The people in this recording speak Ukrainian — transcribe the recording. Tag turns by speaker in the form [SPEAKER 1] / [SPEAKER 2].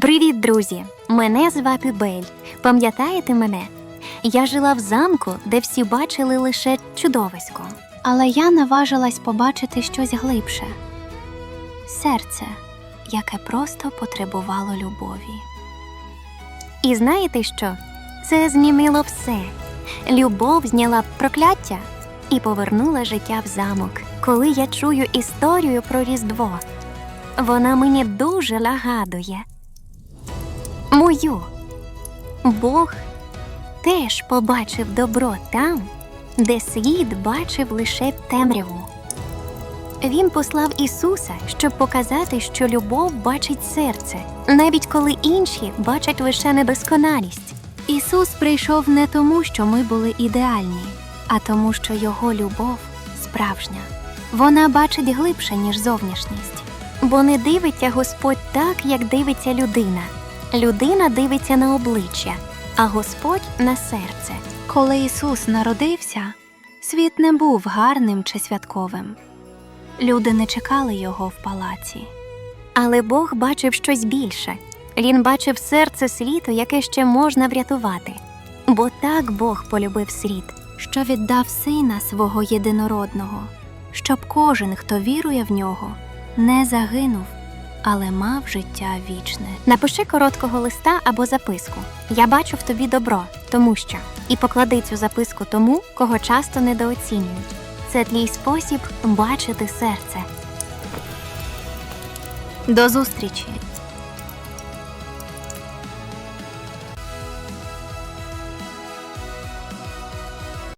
[SPEAKER 1] Привіт, друзі! Мене звати Бель. Пам'ятаєте мене? Я жила в замку, де всі бачили лише чудовисько.
[SPEAKER 2] Але я наважилась побачити щось глибше серце, яке просто потребувало любові.
[SPEAKER 1] І знаєте що? Це змінило все. Любов зняла прокляття і повернула життя в замок. Коли я чую історію про Різдво, вона мені дуже нагадує. Мою. Бог теж побачив добро там, де світ бачив лише темряву. Він послав Ісуса, щоб показати, що любов бачить серце, навіть коли інші бачать лише недосконалість.
[SPEAKER 2] Ісус прийшов не тому, що ми були ідеальні, а тому, що Його любов справжня. Вона бачить глибше, ніж зовнішність.
[SPEAKER 1] Бо не дивиться Господь так, як дивиться людина. Людина дивиться на обличчя, а Господь на серце.
[SPEAKER 2] Коли Ісус народився, світ не був гарним чи святковим. Люди не чекали його в палаці.
[SPEAKER 1] Але Бог бачив щось більше. Він бачив серце світу, яке ще можна врятувати. Бо так Бог полюбив світ.
[SPEAKER 2] що віддав сина свого єдинородного, щоб кожен, хто вірує в нього, не загинув, але мав життя вічне.
[SPEAKER 1] Напиши короткого листа або записку. Я бачу в тобі добро, тому що. І поклади цю записку тому, кого часто недооцінюють. Це твій спосіб бачити серце.
[SPEAKER 2] До зустрічі